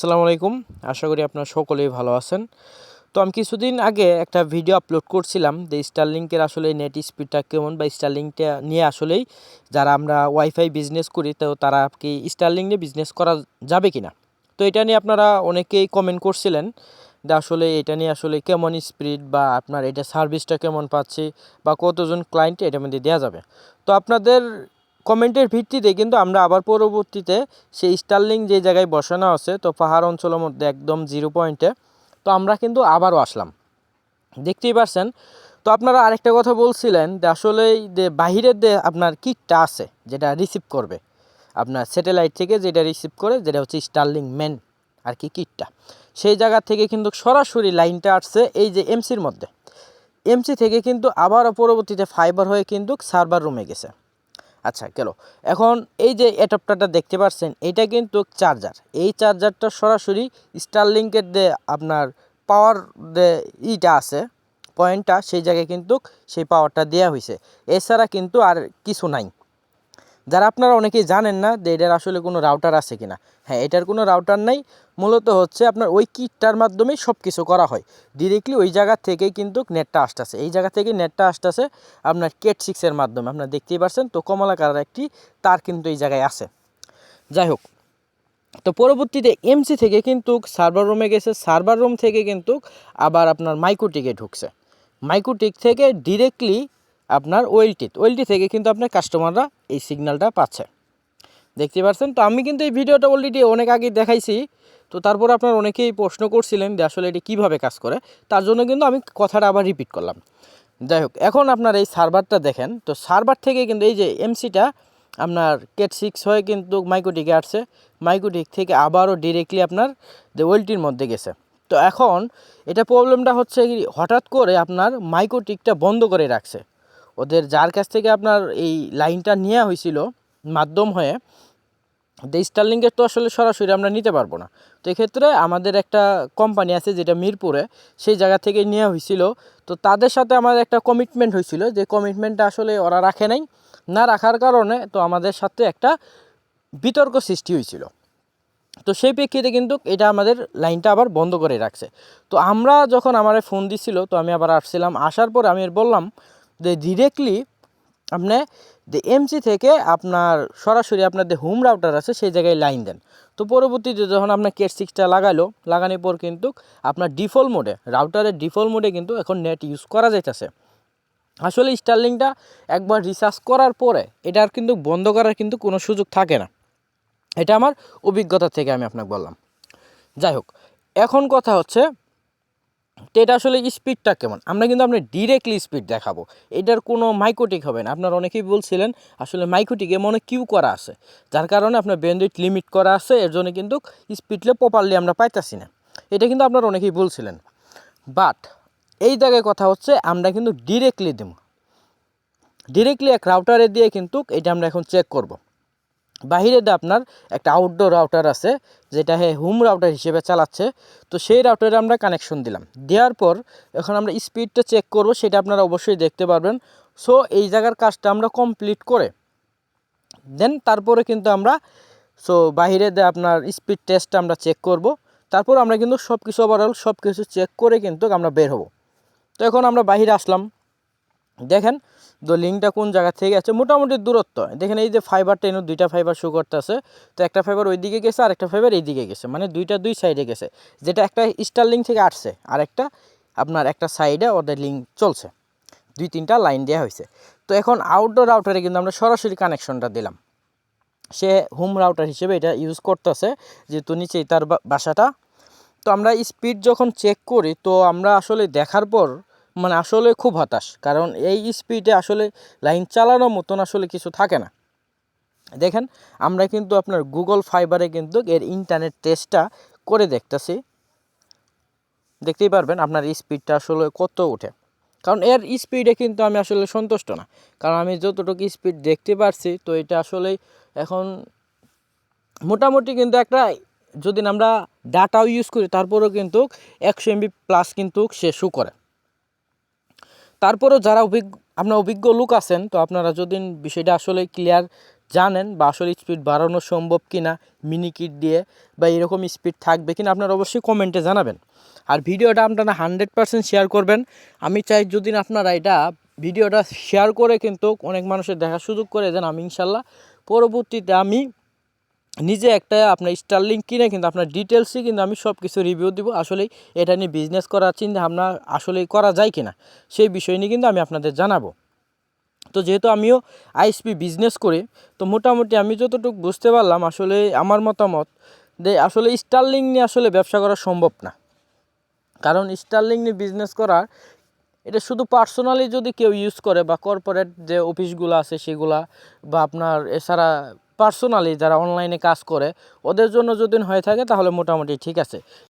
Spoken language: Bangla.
আসসালামু আলাইকুম। আশা করি আপনারা সকলেই ভালো আছেন। তো আমি কিছুদিন আগে একটা ভিডিও আপলোড করছিলাম যে স্টারলিংকের আসলে নেট স্পিডটা কেমন বা স্টারলিংকটা নিয়ে আসলেই যারা আমরা ওয়াইফাই বিজনেস করি, তো তারা কি স্টারলিং নিয়ে বিজনেস করা যাবে কি না তো এটা নিয়ে আপনারা অনেকেই কমেন্ট করছিলেন যে আসলে এটা নিয়ে আসলে কেমন স্পিড বা আপনার এটা সার্ভিসটা কেমন পাচ্ছি বা কতজন ক্লায়েন্ট এটার মধ্যে দেওয়া যাবে। তো আপনাদের কমেন্টের ভিত্তিতে কিন্তু আমরা আবার পরবর্তীতে সেই স্টারলিং যে জায়গায় বসানো আছে, তো পাহাড় অঞ্চলের মধ্যে একদম জিরো পয়েন্টে তো আমরা কিন্তু আবারও আসলাম। দেখতেই পারছেন? তো আপনারা আরেকটা কথা বলছিলেন যে আসলে যে বাহিরের যে আপনার কিটটা আছে, যেটা রিসিভ করবে, আপনার স্যাটেলাইট থেকে যেটা রিসিভ করে, যেটা হচ্ছে স্টারলিং মেন আর কি কিটটা, সেই জায়গা থেকে কিন্তু সরাসরি লাইনটা আসছে এই যে এমসির মধ্যে। এমসি থেকে কিন্তু আবারও পরবর্তীতে ফাইবার হয়ে কিন্তু সার্ভার রুমে গেছে। আচ্ছা গেল। এখন এই যে অ্যাডাপ্টারটা দেখতে পাচ্ছেন এটা কিন্তু চার্জার। এই চার্জারটা সরাসরি স্টারলিংকের যে আপনার পাওয়ার দে ইটা আছে পয়েন্টটা সেই জায়গায় কিন্তু সেই পাওয়ারটা দেওয়া হয়েছে এছাড়া কিন্তু আর কিছু নাই। যারা আপনারা অনেকেই জানেন না যে এটার আসলে কোনো রাউটার আছে কিনা। হ্যাঁ এটার কোনো রাউটার নাই। মূলত হচ্ছে আপনার ওই কিটটার মাধ্যমেই সব কিছু করা হয়। ডিরেক্টলি ওই জায়গা থেকেই কিন্তু নেটটা আসতেছে। এই জায়গা থেকে নেটটা আসতেছে আপনার কেট সিক্সের মাধ্যমে। আপনারা দেখতেই পাচ্ছেন তো কমলা কালার একটি তার কিন্তু এই জায়গায় আছে। যাই হোক, তো পরবর্তীতে এমসি থেকে কিন্তু সার্ভার রুমে গেছে। সার্ভার রুম থেকে কিন্তু আবার আপনার মাইক্রোটিকে ঢুকছে। মাইক্রোটিক থেকে ডিরেক্টলি আপনার ওয়েলটি ওয়েলটি থেকে কিন্তু আপনার কাস্টমাররা এই সিগন্যালটা পাচ্ছে। দেখতে পাচ্ছেন? তো আমি কিন্তু এই ভিডিওটা অলরেডি অনেক আগে দেখাইছি। তো তারপর আপনার অনেকেই প্রশ্ন করছিলেন যে আসলে এটি কীভাবে কাজ করে? তার জন্য কিন্তু আমি কথাটা আবার রিপিট করলাম। যাই হোক, এখন আপনার এই সার্ভারটা দেখেন। তো সার্ভার থেকে কিন্তু এই যে এমসিটা আপনার কেট সিক্স হয়ে কিন্তু মাইক্রোটিকে আসছে। মাইক্রোটিক থেকে আবারও ডিরেক্টলি আপনার যে ওয়েলটির মধ্যে গেছে। তো এখন এটা প্রবলেমটা হচ্ছে হঠাৎ করে আপনার মাইক্রোটিকটা বন্ধ করে রাখছে। ওদের যার কাছ থেকে আপনার এই লাইনটা নেওয়া হয়েছিল, মাধ্যম হয়ে দ্য স্টারলিংকের তো আসলে সরাসরি আমরা নিতে পারব না। তো এক্ষেত্রে আমাদের একটা কোম্পানি আছে যেটা মিরপুরে, সেই জায়গা থেকে নেওয়া হয়েছিল। তো তাদের সাথে আমাদের একটা কমিটমেন্ট হয়েছিল যে কমিটমেন্টটা আসলে ওরা রাখে নাই, না রাখার কারণে তো আমাদের সাথে একটা বিতর্ক সৃষ্টি হয়েছিল। তো সেই প্রেক্ষিতে কিন্তু এটা আমাদের লাইনটা আবার বন্ধ করে রাখছে। তো আমরা যখন আমার ফোন দিছিল, তো আমি আবার আসছিলাম। আসার পর আমি বললাম ডিরেক্টলি আপনি যে এমসি থেকে আপনার সরাসরি আপনার যে হোম রাউটার আছে, সেই জায়গায় লাইন দেন। তো পরবর্তীতে যখন আপনার কেট সিক্সটা লাগালো, লাগানোর পর কিন্তু আপনার ডিফল্ট মোডে রাউটারের ডিফল্ট মোডে কিন্তু এখন নেট ইউজ করা যাইতেছে। আসলে স্টারলিংটা একবার রিচার্জ করার পরে এটার কিন্তু বন্ধ করার কিন্তু কোনো সুযোগ থাকে না। এটা আমার অভিজ্ঞতা থেকে আমি আপনাকে বললাম। যাই হোক, এখন কথা হচ্ছে তো এটা আসলে স্পিডটা কেমন? আমরা কিন্তু আপনার ডিরেক্টলি স্পিড দেখাবো। এটার কোনো মাইকোটিক হবে না। আপনার অনেকেই বলছিলেন, আসলে মাইক্রোটিকে মনে কিউ করা আছে, যার কারণে আপনার ব্যান্ডউইথ লিমিট করা আছে, এর জন্য কিন্তু স্পিডলে প্রপারলি আমরা পাইতাছি না। এটা কিন্তু আপনার অনেকেই বলছিলেন। বাট এই জায়গায় কথা হচ্ছে, আমরা কিন্তু ডিরেক্টলি দেব। ডিরেক্টলি এক রাউটারে দিয়ে কিন্তু এটা আমরা এখন চেক করব। বাহিরে আপনার একটা আউটডোর রাউটার আছে, যেটা হে হোম রাউটার হিসেবে চালাচ্ছে। তো সেই রাউটারে আমরা কানেকশন দিলাম। দেওয়ার পর এখন আমরা স্পিডটা চেক করব, সেটা আপনারা অবশ্যই দেখতে পারবেন। সো এই জায়গার কাজটা আমরা কমপ্লিট করে দেন তারপরে কিন্তু আমরা সো বাহিরে আপনার স্পিড টেস্টটা আমরা চেক করব, তারপর আমরা কিন্তু সব কিছু ওভারঅল সব কিছু চেক করে কিন্তু আমরা বের হব। তো এখন আমরা বাহিরে আসলাম। দেখেন তো লিঙ্কটা কোন জায়গা থেকে আছে? মোটামুটি দূরত্ব। দেখেন এই যে ফাইবারটা এনে দুইটা ফাইবার শো করতেছে, তো একটা ফাইবার ওই দিকে গেছে আর একটা ফাইবার এই দিকে গেছে। মানে দুইটা দুই সাইডে গেছে। যেটা একটা স্টার লিঙ্ক থেকে আসছে আর একটা আপনার একটা সাইডে ওদের লিঙ্ক চলছে। দুই, তিনটা লাইন দেওয়া হয়েছে। তো এখন আউটডোর রাউটারে কিন্তু আমরা সরাসরি কানেকশনটা দিলাম। সে হোম রাউটার হিসেবে এটা ইউজ করতেছে, যেহেতু নিচেই তার বাসাটা। তো আমরা স্পিড যখন চেক করি, তো আমরা আসলে দেখার পর মানে আসলে খুব হতাশ। কারণ এই স্পিডে আসলে লাইন চালানোর মতন আসলে কিছু থাকে না। দেখেন, আমরা কিন্তু আপনার গুগল ফাইবারে কিন্তু এর ইন্টারনেট টেস্টটা করে দেখতেছি। দেখতেই পারবেন আপনার স্পিডটা আসলে কত ওঠে। কারণ এর স্পিডে কিন্তু আমি আসলে সন্তুষ্ট না। কারণ আমি যতটুকু স্পিড দেখতে পারছি, তো এটা আসলে এখন মোটামুটি কিন্তু একটা যদি আমরা ডাটাও ইউজ করি, তারপরেও কিন্তু একশো এমবি প্লাস কিন্তু সে শু করে। তারপরেও যারা অভিজ্ঞ, আপনার অভিজ্ঞ লোক আছেন, তো আপনারা যদি বিষয়টা আসলে ক্লিয়ার জানেন বা আসলে স্পিড বাড়ানো সম্ভব কিনা মিনি কিট দিয়ে বা এরকম স্পিড থাকবে কিনা, আপনারা অবশ্যই কমেন্টে জানাবেন। আর ভিডিওটা আপনারা হান্ড্রেড পার্সেন্ট শেয়ার করবেন। আমি চাই যদি আপনারা এটা ভিডিওটা শেয়ার করে কিন্তু অনেক মানুষের দেখার সুযোগ করে দেন, আমি ইনশাল্লাহ পরবর্তীতে আমি নিজে একটা আপনার স্টারলিং কিনে কিন্তু আপনার ডিটেলসই কিন্তু আমি সব কিছু রিভিউ দিব। আসলে এটা নিয়ে বিজনেস করার চিন্তা ভাবনা আসলে করা যায় কিনা, সেই বিষয় নিয়ে কিন্তু আমি আপনাদের জানাব। তো যেহেতু আমিও আইএসপি বিজনেস করি, তো মোটামুটি আমি যতটুকু বুঝতে পারলাম আসলে আমার মতামত যে আসলে স্টারলিং নিয়ে আসলে ব্যবসা করা সম্ভব না। কারণ স্টারলিং নিয়ে বিজনেস করার এটা শুধু পার্সোনালি যদি কেউ ইউজ করে বা কর্পোরেট যে অফিসগুলো আছে সেগুলা বা আপনার এছাড়া পার্সোনালি যারা অনলাইনে কাজ করে ওদের জন্য যদি হয়ে থাকে তাহলে মোটামুটি ঠিক আছে।